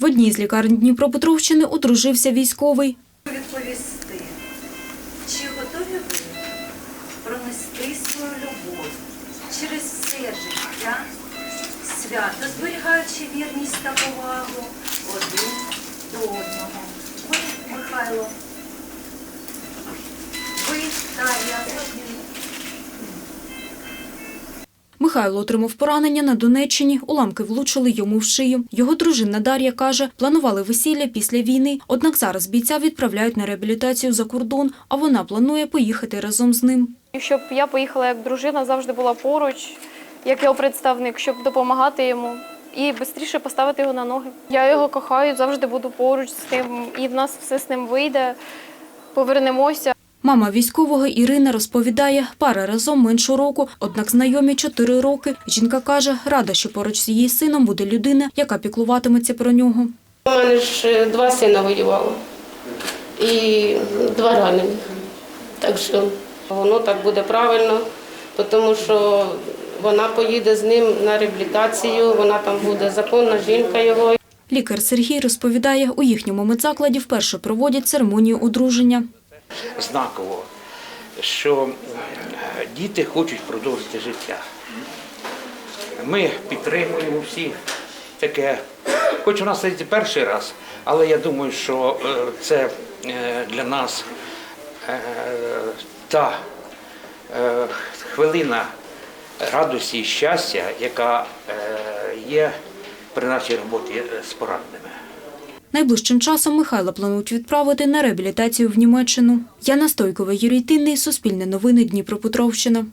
В одній з лікарень Дніпропетровщини одружився військовий. відповісти, чи готові ви пронести свою любов через все життя, свято зберігаючи вірність та повагу один до одного. Ви, Михайло, ви, Дар'я, Михайло отримав поранення на Донеччині. Уламки влучили йому в шию. Його дружина Дар'я каже, планували весілля після війни. Однак зараз бійця відправляють на реабілітацію за кордон, а вона планує поїхати разом з ним. Щоб я поїхала як дружина, завжди була поруч, як його представник, щоб допомагати йому і швидше поставити його на ноги. Я його кохаю, завжди буду поруч з ним, і в нас все з ним вийде. Повернемося. Мама військового Ірина розповідає, пара разом менше року, однак знайомі чотири роки. Жінка каже, рада, що поруч з її сином буде людина, яка піклуватиметься про нього. У мене ж е, два сина воювало і два ранені. Так що воно так буде правильно, тому що вона поїде з ним на реабілітацію, вона там буде законна жінка його. Лікар Сергій розповідає, у їхньому медзакладі вперше проводять церемонію одруження. Знаково, що е, діти хочуть продовжити життя. Ми підтримуємо всі таке. Хоч у нас це перший раз, але я думаю, що е, це е, для нас та хвилина радості і щастя, яка є при нашій роботі з пораненими. Найближчим часом Михайла планують відправити на реабілітацію в Німеччину. Яна Стойкова, Юрій Тинний, Суспільне новини, Дніпропетровщина.